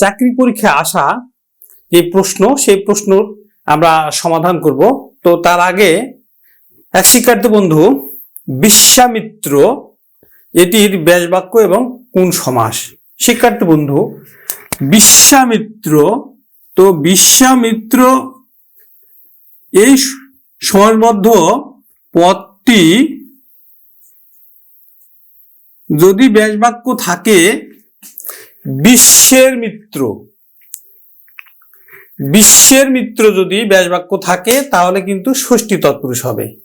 চাকরি পরীক্ষায় আসা যে প্রশ্ন, সেই প্রশ্ন আমরা সমাধান করব। তো তার আগে এক শিক্ষার্থী বন্ধু, বিশ্বামিত্র, এটির ব্যাসবাক্য এবং কোন সমাস? শিক্ষার্থী বন্ধু, বিশ্বামিত্র, তো বিশ্বামিত্র এই সমাজবদ্ধ পদটি যদি ব্যাসবাক্য থাকে বিশ্বের মিত্র। বিশ্বের মিত্র যদি ব্যাসবাক্য থাকে, তাহলে কিন্তু ষষ্ঠী তৎপুরুষ হবে।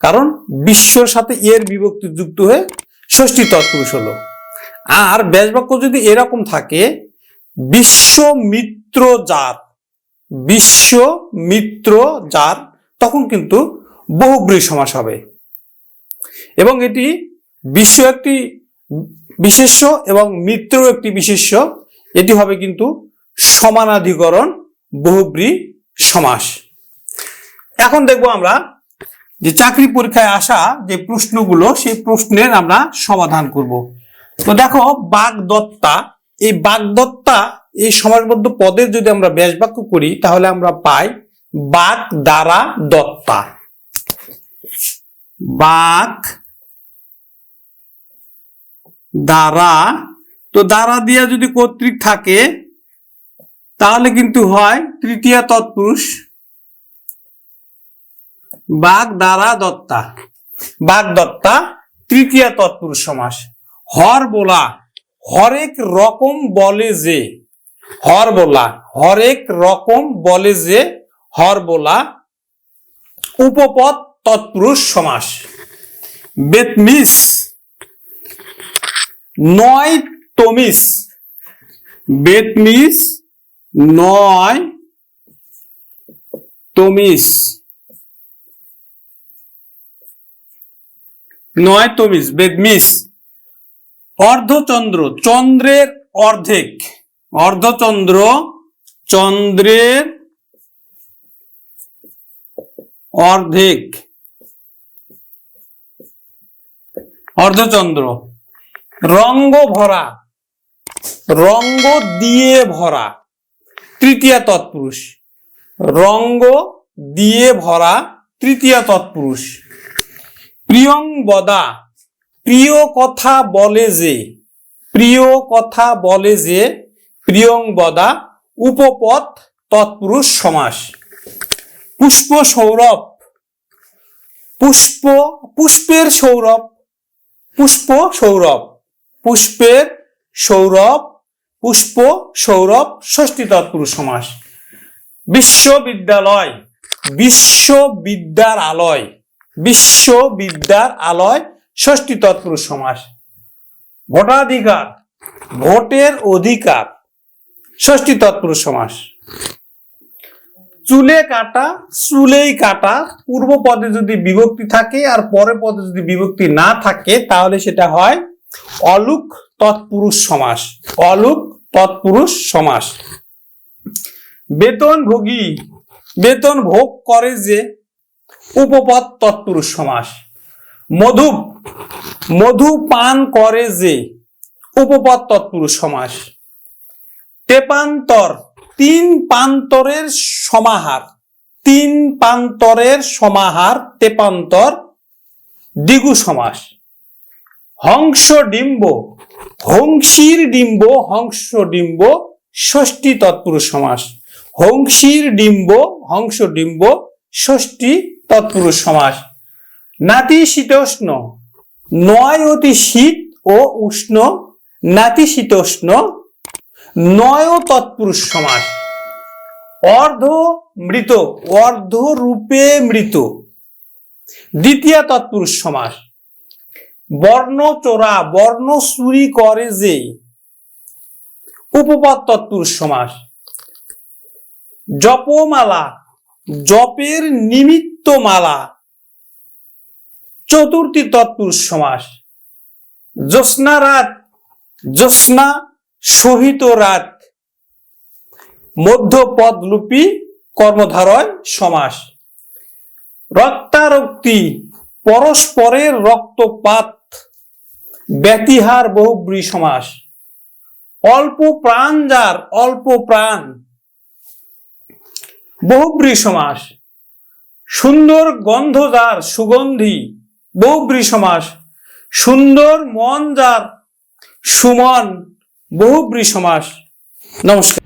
কারণ বিশ্বর সাথে এর বিভক্তি যুক্ত হয়ে ষষ্ঠী তৎপুরুষ হলো। আর ব্যাসবাক্য যদি এরকম থাকে, বিশ্ব মিত্র জাত বিশ্ব মিত্র জাত তখন কিন্তু বহুব্রী সমাস হবে। এবং এটি বিশ্ব একটি বিশেষ্য এবং মিত্র একটি বিশেষ্য। এটি হবে কিন্তু সমানাধিকরণ, বহুব্রী সমাস। এখন দেখব আমরা যে চাকরি পরীক্ষায় আসা যে প্রশ্নগুলো, সেই প্রশ্নের আমরা সমাধান করব। তো দেখো, বাগদত্তা, এই বাগদত্তা, এই সমাজবদ্ধ পদের যদি আমরা ব্যাসবাক্য করি, তাহলে আমরা পাই বাক দ্বারা দত্তা বাক দ্বারা। তো দ্বারা দিয়া যদি কর্তৃক থাকে, তাহলে কিন্তু হয় তৃতীয় তৎপুরুষ। বাঘ দ্বারা দত্তা। বাঘ দত্তা তৃতীয় তৎপুরুষ সমাস। হর বলা, হরেক রকম বলে যে, হর বলা, হরেক রকম বলে যে, হর বলা উপপদ তৎপুরুষ সমাস। বেতমিস নয় তমিস বেতমিস নয় তমিস নয় তমিস বেদমিস অর্ধচন্দ্র, চন্দ্রের অর্ধেক। অর্ধচন্দ্র, চন্দ্রের অর্ধেক। অর্ধচন্দ্র। রঙ্গ ভরা, রঙ্গ দিয়ে ভরা, তৃতীয় তৎপুরুষ। রঙ্গ দিয়ে ভরা, তৃতীয় তৎপুরুষ। প্রিয়ংবদা প্রিয় কথা বলে যে, প্রিয় কথা বলে যে প্রিয়ংবদা উপপদ তৎপুরুষ সমাস। পুষ্প সৌরভ, পুষ্প, পুষ্পের সৌরভ, পুষ্প সৌরভ। পুষ্পের সৌরভ, পুষ্প সৌরভ ষষ্ঠী তৎপুরুষ সমাস। বিশ্ববিদ্যালয় বিশ্ববিদ্যার আলয় বিশ্ববিদ্যার আলয় ষষ্ঠী তৎপুরুষ সমাস। ভোটাধিকার, ভোটের অধিকার ষষ্ঠী তৎপুরুষ সমাস। চুলে কাটা, চুলেই কাটা, পূর্ব পদে যদি বিভক্তি থাকে আর পরের পদে যদি বিভক্তি না থাকে, তাহলে সেটা হয় অলুক তৎপুরুষ সমাস। অলুক তৎপুরুষ সমাস। বেতনভোগী বেতন ভোগ করে যে উপপদ তৎপুরুষ সমাস। মধু মধু পান করে যে উপপদ তৎপুরুষ সমাস। তেপান্তর, তিন পান্তরের সমাহার। তিন পান্তরের সমাহার তেপান্তর দ্বিগু সমাস। হংস ডিম্ব, হংসীর ডিম্ব, হংস ডিম্ব, ষষ্ঠী তৎপুরুষ সমাস। হংসীর ডিম্ব, হংস ডিম্ব, ষষ্ঠী তৎপুরুষ সমাস। নাতিশীতোষ্ণ, নয় অতি শীত ও উষ্ণ। নাতিশীতোষ্ণ, নয় তৎপুরুষ সমাস। অর্ধ মৃত, অর্ধ রূপে মৃত। দ্বিতীয় তৎপুরুষ সমাস। বর্ণ চোরা, বর্ণ চুরি করে যে উপপদ তৎপুরুষ সমাস। জপমালা, জপের নিমিত্ত মালা, চতুর্থী তৎপুরুষ সমাস। জ্যোৎস্না রাত, জ্যোৎস্না সহিত রাত মধ্যপদলুপী কর্মধারয় সমাস। রক্তারক্তি, পরস্পরের রক্তপাত ব্যতিহার বহুব্রী সমাস। অল্প প্রাণ যার অল্প প্রাণ। বহুব্রী সমাস। সুন্দর গন্ধ যার সুগন্ধি। বহুব্রী সমাস। সুন্দর মন যার সুমন। বহুব্রী সমাস। নমস্কার।